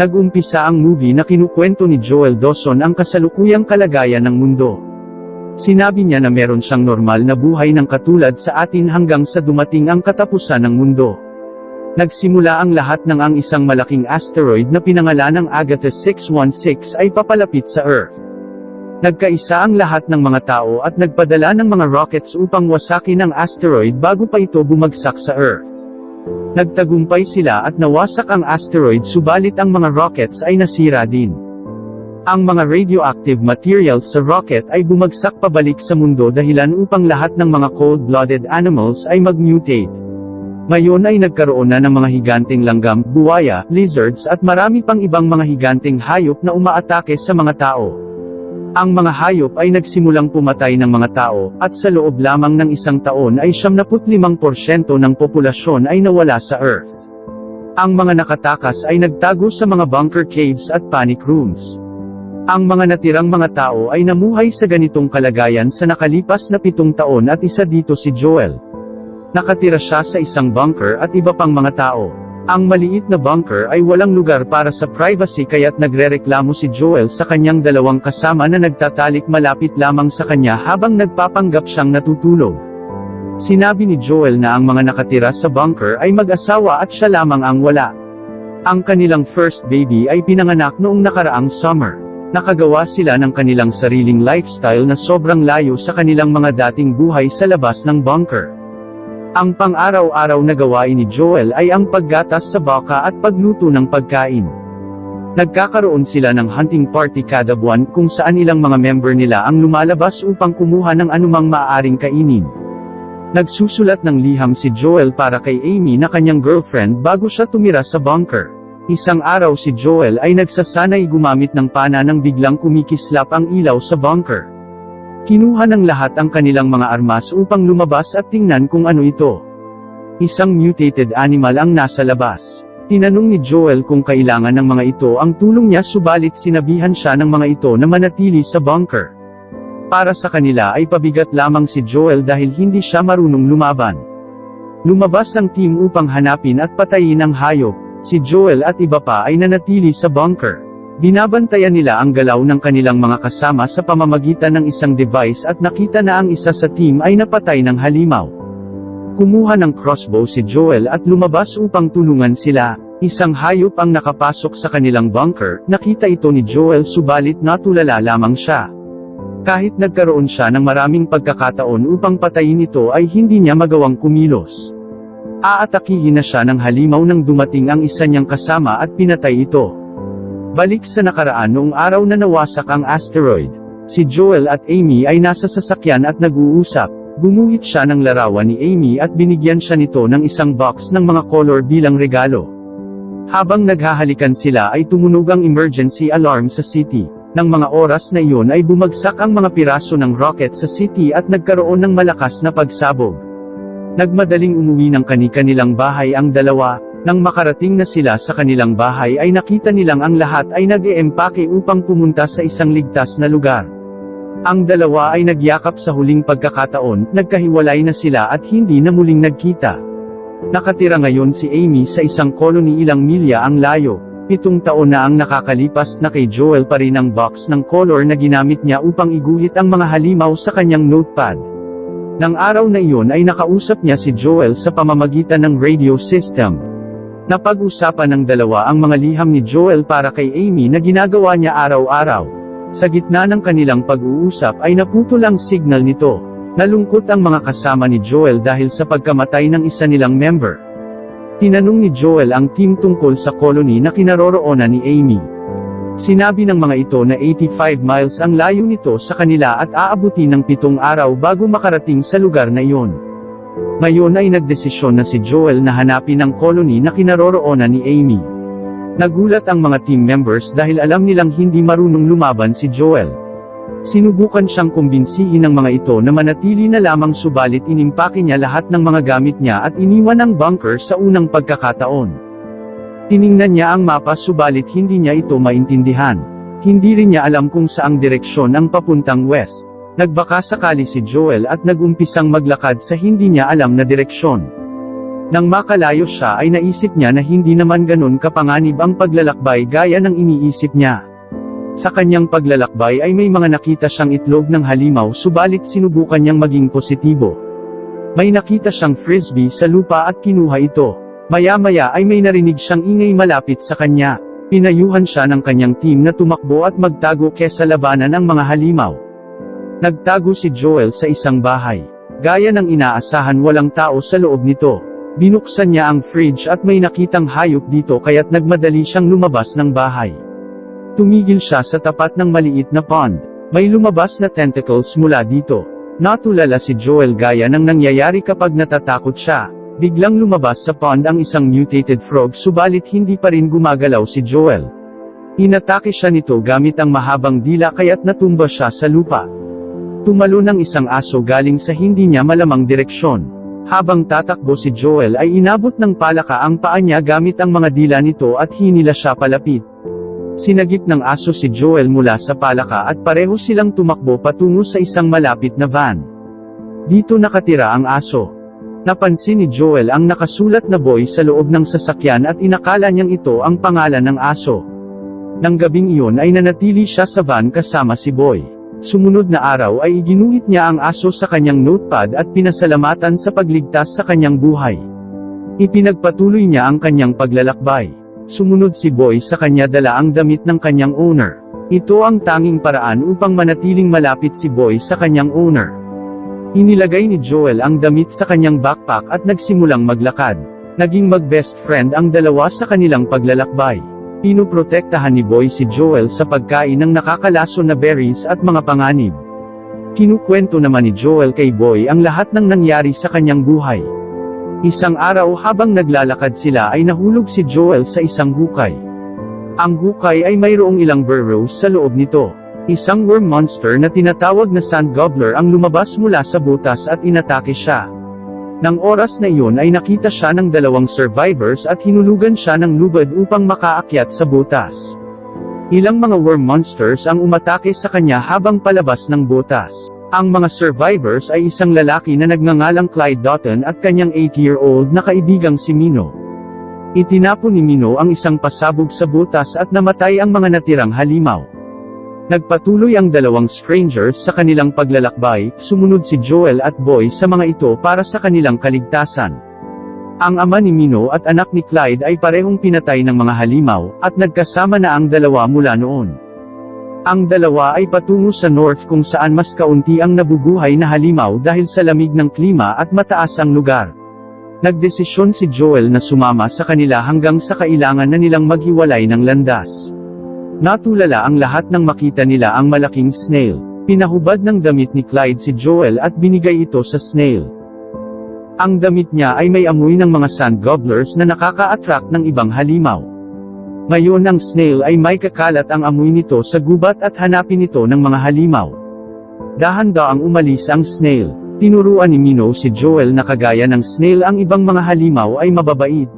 Nag-umpisa ang movie na kinukwento ni Joel Dawson ang kasalukuyang kalagayan ng mundo. Sinabi niya na meron siyang normal na buhay ng katulad sa atin hanggang sa dumating ang katapusan ng mundo. Nagsimula ang lahat ng ang isang malaking asteroid na pinangalan ng Agatha 616 ay papalapit sa Earth. Nagkaisa ang lahat ng mga tao at nagpadala ng mga rockets upang wasakin ang asteroid bago pa ito bumagsak sa Earth. Nagtagumpay sila at nawasak ang asteroid subalit ang mga rockets ay nasira din. Ang mga radioactive materials sa rocket ay bumagsak pabalik sa mundo dahilan upang lahat ng mga cold-blooded animals ay mag-mutate. Ngayon ay nagkaroon na ng mga higanteng langgam, buwaya, lizards at marami pang ibang mga higanteng hayop na umaatake sa mga tao. Ang mga hayop ay nagsimulang pumatay ng mga tao, at sa loob lamang ng isang taon ay 75% ng populasyon ay nawala sa Earth. Ang mga nakatakas ay nagtago sa mga bunker caves at panic rooms. Ang mga natirang mga tao ay namuhay sa ganitong kalagayan sa nakalipas na pitong taon at isa dito si Joel. Nakatira siya sa isang bunker at iba pang mga tao. Ang maliit na bunker ay walang lugar para sa privacy kaya't nagrereklamo si Joel sa kanyang dalawang kasama na nagtatalik malapit lamang sa kanya habang nagpapanggap siyang natutulog. Sinabi ni Joel na ang mga nakatira sa bunker ay mag-asawa at siya lamang ang wala. Ang kanilang first baby ay pinanganak noong nakaraang summer. Nakagawa sila ng kanilang sariling lifestyle na sobrang layo sa kanilang mga dating buhay sa labas ng bunker. Ang pang-araw-araw na gawain ni Joel ay ang paggatas sa baka at pagluto ng pagkain. Nagkakaroon sila ng hunting party kada buwan kung saan ilang mga member nila ang lumalabas upang kumuha ng anumang maaaring kainin. Nagsusulat ng liham si Joel para kay Amy na kanyang girlfriend bago siya tumira sa bunker. Isang araw si Joel ay nagsasanay gumamit ng pana nang biglang kumikislap ang ilaw sa bunker. Kinuha ng lahat ang kanilang mga armas upang lumabas at tingnan kung ano ito. Isang mutated animal ang nasa labas. Tinanong ni Joel kung kailangan ng mga ito ang tulong niya subalit sinabihan siya ng mga ito na manatili sa bunker. Para sa kanila ay pabigat lamang si Joel dahil hindi siya marunong lumaban. Lumabas ang team upang hanapin at patayin ang hayop. Si Joel at iba pa ay nanatili sa bunker. Binabantayan nila ang galaw ng kanilang mga kasama sa pamamagitan ng isang device at nakita na ang isa sa team ay napatay ng halimaw. Kumuha ng crossbow si Joel at lumabas upang tulungan sila. Isang hayop ang nakapasok sa kanilang bunker, nakita ito ni Joel subalit natulala lamang siya. Kahit nagkaroon siya ng maraming pagkakataon upang patayin ito ay hindi niya magawang kumilos. Aatakihin na siya ng halimaw nang dumating ang isa niyang kasama at pinatay ito. Balik sa nakaraan noong araw na nawasak ang asteroid. Si Joel at Amy ay nasa sasakyan at nag-uusap. Gumuhit siya ng larawan ni Amy at binigyan siya nito ng isang box ng mga color bilang regalo. Habang naghahalikan sila ay tumunog ang emergency alarm sa city. Nang mga oras na iyon ay bumagsak ang mga piraso ng rocket sa city at nagkaroon ng malakas na pagsabog. Nagmadaling umuwi ng kani-kanilang bahay ang dalawa, nang makarating na sila sa kanilang bahay ay nakita nilang ang lahat ay nag-eempake upang pumunta sa isang ligtas na lugar. Ang dalawa ay nagyakap sa huling pagkakataon, nagkahiwalay na sila at hindi na muling nagkita. Nakatira ngayon si Amy sa isang colony ilang milya ang layo, pitong taon na ang nakakalipas na kay Joel pa rin ang box ng color na ginamit niya upang iguhit ang mga halimaw sa kanyang notepad. Nang araw na iyon ay nakausap niya si Joel sa pamamagitan ng radio system. Napag-usapan ng dalawa ang mga liham ni Joel para kay Amy na ginagawa niya araw-araw. Sa gitna ng kanilang pag-uusap ay naputol ang signal nito. Nalungkot ang mga kasama ni Joel dahil sa pagkamatay ng isa nilang member. Tinanong ni Joel ang team tungkol sa colony na kinaroroonan ni Amy. Sinabi ng mga ito na 85 miles ang layo nito sa kanila at aabuti ng pitong araw bago makarating sa lugar na iyon. Ngayon ay nagdesisyon na si Joel na hanapin ang colony na kinaroroonan ni Amy. Nagulat ang mga team members dahil alam nilang hindi marunong lumaban si Joel. Sinubukan siyang kumbinsihin ng mga ito na manatili na lamang subalit inimpake niya lahat ng mga gamit niya at iniwan ang bunker sa unang pagkakataon. Tiningnan niya ang mapa subalit hindi niya ito maintindihan. Hindi rin niya alam kung saang direksyon ang papuntang west. Nagbaka sakali si Joel at nagumpisang maglakad sa hindi niya alam na direksyon. Nang makalayo siya ay naisip niya na hindi naman ganun kapanganib ang paglalakbay gaya ng iniisip niya. Sa kanyang paglalakbay ay may mga nakita siyang itlog ng halimaw subalit sinubukan niyang maging positibo. May nakita siyang frisbee sa lupa at kinuha ito. Maya-maya ay may narinig siyang ingay malapit sa kanya. Pinayuhan siya ng kanyang team na tumakbo at magtago kesa labanan ang mga halimaw. Nagtago si Joel sa isang bahay. Gaya ng inaasahan walang tao sa loob nito. Binuksan niya ang fridge at may nakitang hayop dito kaya't nagmadali siyang lumabas ng bahay. Tumigil siya sa tapat ng maliit na pond. May lumabas na tentacles mula dito. Natulala si Joel gaya ng nangyayari kapag natatakot siya. Biglang lumabas sa pond ang isang mutated frog subalit hindi pa rin gumagalaw si Joel. Inatake siya nito gamit ang mahabang dila kaya't natumba siya sa lupa. Tumalo ng isang aso galing sa hindi niya malamang direksyon. Habang tatakbo si Joel ay inabot ng palaka ang paa niya gamit ang mga dila nito at hinila siya palapit. Sinagip ng aso si Joel mula sa palaka at pareho silang tumakbo patungo sa isang malapit na van. Dito nakatira ang aso. Napansin ni Joel ang nakasulat na boy sa loob ng sasakyan at inakala niyang ito ang pangalan ng aso. Nang gabing iyon ay nanatili siya sa van kasama si Boy. Sumunod na araw ay iginuhit niya ang aso sa kanyang notepad at pinasalamatan sa pagligtas sa kanyang buhay. Ipinagpatuloy niya ang kanyang paglalakbay. Sumunod si Boy sa kanya dala ang damit ng kanyang owner. Ito ang tanging paraan upang manatiling malapit si Boy sa kanyang owner. Inilagay ni Joel ang damit sa kanyang backpack at nagsimulang maglakad. Naging mag-best friend ang dalawa sa kanilang paglalakbay. Pinuprotektahan ni Boy si Joel sa pagkain ng nakakalaso na berries at mga panganib. Kinukwento naman ni Joel kay Boy ang lahat ng nangyari sa kanyang buhay. Isang araw habang naglalakad sila ay nahulog si Joel sa isang hukay. Ang hukay ay mayroong ilang burrows sa loob nito. Isang worm monster na tinatawag na sand gobbler ang lumabas mula sa butas at inatake siya. Nang oras na iyon ay nakita siya ng dalawang survivors at hinulugan siya ng lubad upang makaakyat sa butas. Ilang mga worm monsters ang umatake sa kanya habang palabas ng butas. Ang mga survivors ay isang lalaki na nagngangalang Clyde Dotton at kanyang 8-year-old na kaibigang si Mino. Itinapon ni Mino ang isang pasabog sa butas at namatay ang mga natirang halimaw. Nagpatuloy ang dalawang strangers sa kanilang paglalakbay, sumunod si Joel at Boy sa mga ito para sa kanilang kaligtasan. Ang ama ni Mino at anak ni Clyde ay parehong pinatay ng mga halimaw, at nagkasama na ang dalawa mula noon. Ang dalawa ay patungo sa north kung saan mas kaunti ang nabubuhay na halimaw dahil sa lamig ng klima at mataas ang lugar. Nagdesisyon si Joel na sumama sa kanila hanggang sa kailangan na nilang maghiwalay ng landas. Natulala ang lahat nang makita nila ang malaking snail. Pinahubad ng damit ni Clyde si Joel at binigay ito sa snail. Ang damit niya ay may amoy ng mga sand gobblers na nakaka-attract ng ibang halimaw. Ngayon ang snail ay may kakalat ang amoy nito sa gubat at hanapin ito ng mga halimaw. Dahan-daang umalis ang snail. Tinuruan ni Mino si Joel na kagaya ng snail ang ibang mga halimaw ay mababait.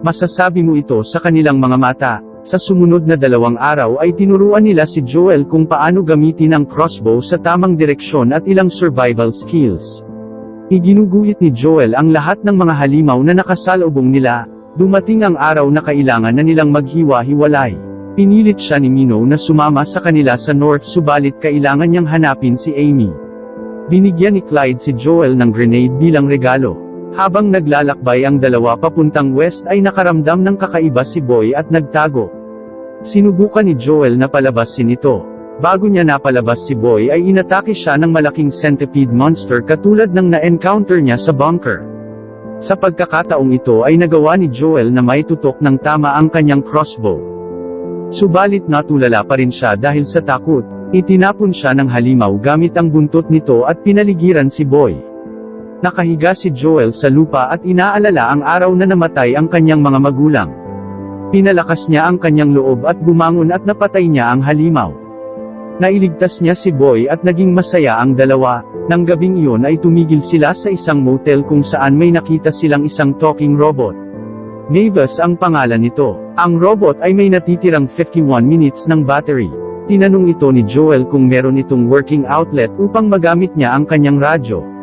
Masasabi mo ito sa kanilang mga mata. Sa sumunod na dalawang araw ay tinuruan nila si Joel kung paano gamitin ang crossbow sa tamang direksyon at ilang survival skills. Iginuguhit ni Joel ang lahat ng mga halimaw na nakasalubong nila. Dumating ang araw na kailangan na nilang maghiwa-hiwalay. Pinilit siya ni Mino na sumama sa kanila sa north subalit kailangan niyang hanapin si Amy. Binigyan ni Clyde si Joel ng grenade bilang regalo. Habang naglalakbay ang dalawa papuntang west ay nakaramdam ng kakaiba si Boy at nagtago. Sinubukan ni Joel na palabasin ito. Bago niya napalabas si Boy ay inatake siya ng malaking centipede monster katulad ng na-encounter niya sa bunker. Sa pagkakataong ito ay nagawa ni Joel na may tutok ng tama ang kanyang crossbow. Subalit natulala pa rin siya dahil sa takot. Itinapon siya ng halimaw gamit ang buntot nito at pinaligiran si Boy. Nakahiga si Joel sa lupa at inaalala ang araw na namatay ang kanyang mga magulang. Pinalakas niya ang kanyang loob at bumangon at napatay niya ang halimaw. Nailigtas niya si Boy at naging masaya ang dalawa. Nang gabing iyon ay tumigil sila sa isang motel kung saan may nakita silang isang talking robot. Mavis ang pangalan nito. Ang robot ay may natitirang 51 minutes ng battery. Tinanong ito ni Joel kung meron itong working outlet upang magamit niya ang kanyang radyo.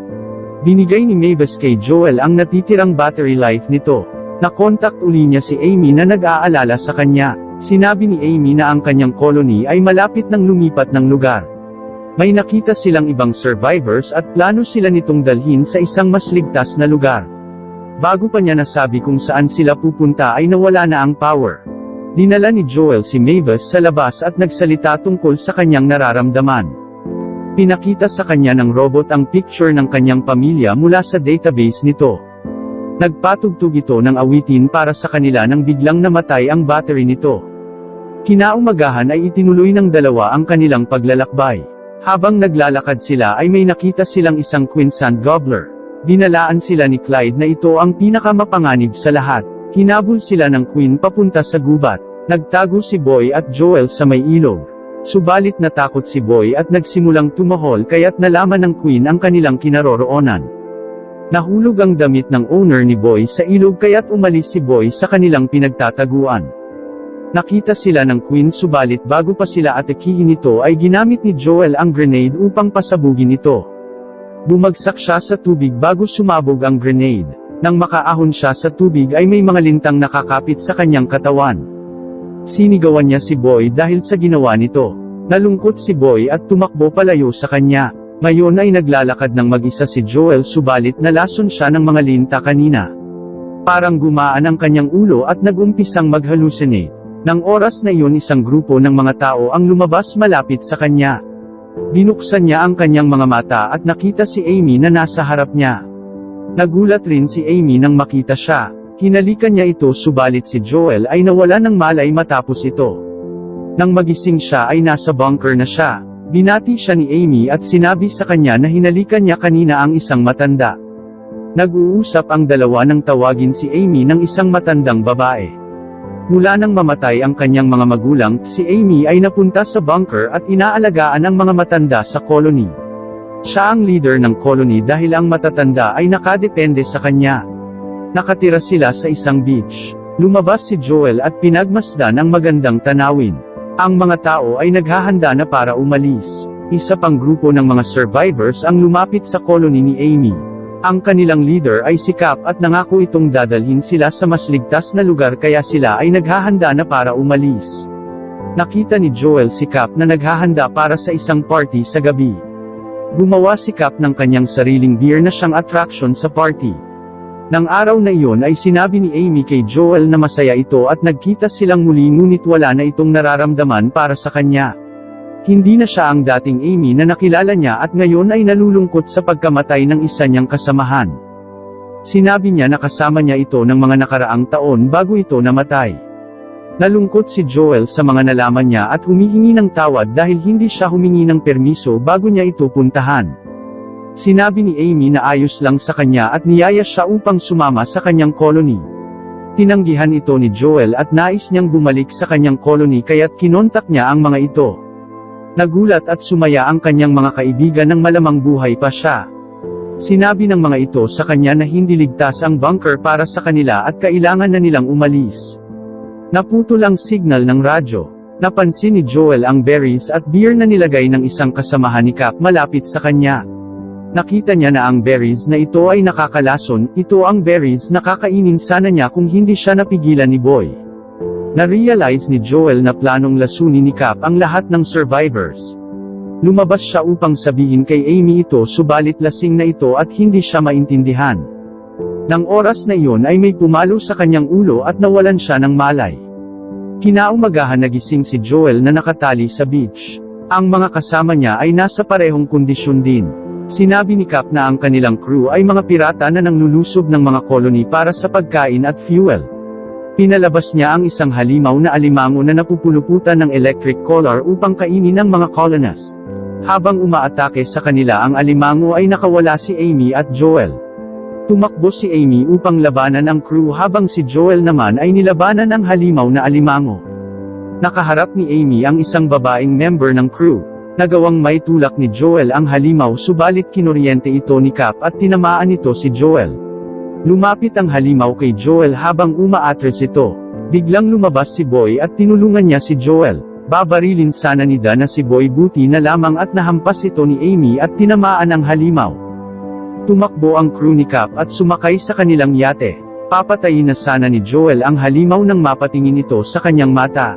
Binigay ni Mavis kay Joel ang natitirang battery life nito. Nakontak uli niya si Amy na nag-aalala sa kanya. Sinabi ni Amy na ang kanyang colony ay malapit ng lumipat ng lugar. May nakita silang ibang survivors at plano sila nitong dalhin sa isang mas ligtas na lugar. Bago pa niya nasabi kung saan sila pupunta ay nawala na ang power. Dinala ni Joel si Mavis sa labas at nagsalita tungkol sa kanyang nararamdaman. Pinakita sa kanya ng robot ang picture ng kanyang pamilya mula sa database nito. Nagpatugtog ito ng awitin para sa kanila nang biglang namatay ang battery nito. Kinaumagahan ay itinuloy ng dalawa ang kanilang paglalakbay. Habang naglalakad sila ay may nakita silang isang Queensland Gobbler. Dinalaan sila ni Clyde na ito ang pinakamapanganib sa lahat. Hinabol sila ng Queen papunta sa gubat. Nagtago si Boy at Joel sa may ilog. Subalit natakot si Boy at nagsimulang tumahol kaya't nalaman ng Queen ang kanilang kinaroroonan. Nahulog ang damit ng owner ni Boy sa ilog kaya't umalis si Boy sa kanilang pinagtataguan. Nakita sila ng Queen subalit bago pa sila atakihin ito ay ginamit ni Joel ang grenade upang pasabugin ito. Bumagsak siya sa tubig bago sumabog ang grenade. Nang makaahon siya sa tubig ay may mga lintang nakakapit sa kanyang katawan. Sinigawan niya si Boy dahil sa ginawa nito. Nalungkot si Boy at tumakbo palayo sa kanya. Ngayon ay naglalakad ng mag-isa si Joel subalit nalason siya ng mga linta kanina. Parang gumaan ang kanyang ulo at nagumpisang mag-hallucinate. Nang oras na iyon isang grupo ng mga tao ang lumabas malapit sa kanya. Binuksan niya ang kanyang mga mata at nakita si Amy na nasa harap niya. Nagulat rin si Amy nang makita siya. Hinalikan niya ito subalit si Joel ay nawala ng malay matapos ito. Nang magising siya ay nasa bunker na siya. Binati siya ni Amy at sinabi sa kanya na hinalikan niya kanina ang isang matanda. Nag-uusap ang dalawa nang tawagin si Amy ng isang matandang babae. Mula nang mamatay ang kanyang mga magulang, si Amy ay napunta sa bunker at inaalagaan ang mga matanda sa colony. Siya ang leader ng colony dahil ang matatanda ay nakadepende sa kanya. Nakatira sila sa isang beach. Lumabas si Joel at pinagmasdan ang magandang tanawin. Ang mga tao ay naghahanda na para umalis. Isa pang grupo ng mga survivors ang lumapit sa colony ni Amy. Ang kanilang leader ay si Cap at nangako itong dadalhin sila sa mas ligtas na lugar kaya sila ay naghahanda na para umalis. Nakita ni Joel si Cap na naghahanda para sa isang party sa gabi. Gumawa si Cap ng kanyang sariling beer na siyang attraction sa party. Nang araw na iyon ay sinabi ni Amy kay Joel na masaya ito at nagkita silang muli ngunit wala na itong nararamdaman para sa kanya. Hindi na siya ang dating Amy na nakilala niya at ngayon ay nalulungkot sa pagkamatay ng isa niyang kasamahan. Sinabi niya na kasama niya ito ng mga nakaraang taon bago ito namatay. Nalungkot si Joel sa mga nalaman niya at humihingi ng tawad dahil hindi siya humingi ng permiso bago niya ito puntahan. Sinabi ni Amy na ayos lang sa kanya at niyaya siya upang sumama sa kanyang colony. Tinanggihan ito ni Joel at nais niyang bumalik sa kanyang colony kaya't kinontak niya ang mga ito. Nagulat at sumaya ang kanyang mga kaibigan ng malamang buhay pa siya. Sinabi ng mga ito sa kanya na hindi ligtas ang bunker para sa kanila at kailangan na nilang umalis. Naputol ang signal ng radyo. Napansin ni Joel ang berries at beer na nilagay ng isang kasamahan ni Cap malapit sa kanya. Nakita niya na ang berries na ito ay nakakalason, ito ang berries na kakainin sana niya kung hindi siya napigilan ni Boy. Na-realize ni Joel na planong lasunin ni Cap ang lahat ng survivors. Lumabas siya upang sabihin kay Amy ito subalit lasing na ito at hindi siya maintindihan. Nang oras na iyon ay may pumalo sa kanyang ulo at nawalan siya ng malay. Kinaumagahan nagising si Joel na nakatali sa beach. Ang mga kasama niya ay nasa parehong kondisyon din. Sinabi ni Cap na ang kanilang crew ay mga pirata na nanglulusob ng mga koloni para sa pagkain at fuel. Pinalabas niya ang isang halimaw na alimango na napupuluputan ng electric collar upang kainin ng mga colonist. Habang umaatake sa kanila ang alimango ay nakawala si Amy at Joel. Tumakbo si Amy upang labanan ang crew habang si Joel naman ay nilabanan ang halimaw na alimango. Nakaharap ni Amy ang isang babaeng member ng crew. Nagawang may tulak ni Joel ang halimaw subalit kinuryente ito ni Cap at tinamaan ito si Joel. Lumapit ang halimaw kay Joel habang umaatres ito. Biglang lumabas si Boy at tinulungan niya si Joel. Babarilin sana ni Dan na si Boy buti na lamang at nahampas ito ni Amy at tinamaan ang halimaw. Tumakbo ang crew ni Cap at sumakay sa kanilang yate. Papatayin na sana ni Joel ang halimaw nang mapatingin ito sa kanyang mata.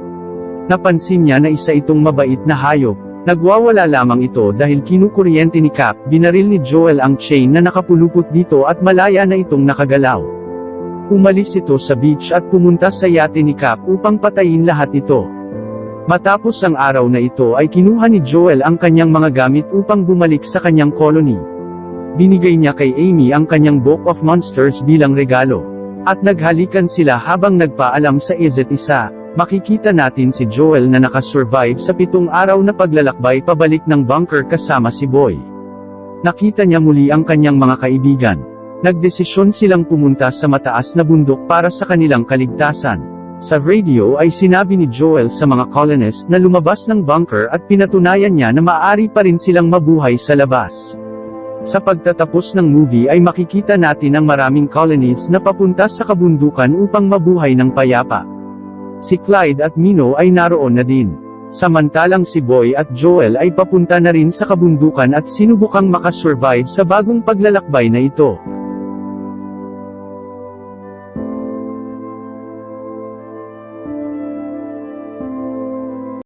Napansin niya na isa itong mabait na hayop. Nagwawala lamang ito dahil kinukuryente ni Cap, binaril ni Joel ang chain na nakapulupot dito at malaya na itong nakagalaw. Umalis ito sa beach at pumunta sa yate ni Cap upang patayin lahat ito. Matapos ang araw na ito ay kinuha ni Joel ang kanyang mga gamit upang bumalik sa kanyang colony. Binigay niya kay Amy ang kanyang Book of Monsters bilang regalo. At naghalikan sila habang nagpaalam sa isa't isa. Makikita natin si Joel na nakasurvive sa pitong araw na paglalakbay pabalik ng bunker kasama si Boy. Nakita niya muli ang kanyang mga kaibigan. Nagdesisyon silang pumunta sa mataas na bundok para sa kanilang kaligtasan. Sa radio ay sinabi ni Joel sa mga colonists na lumabas ng bunker at pinatunayan niya na maaari pa rin silang mabuhay sa labas. Sa pagtatapos ng movie ay makikita natin ang maraming colonies na papunta sa kabundukan upang mabuhay ng payapa. Si Clyde at Mino ay naroon na din. Samantalang si Boy at Joel ay papunta na rin sa kabundukan at sinubukang makasurvive sa bagong paglalakbay na ito.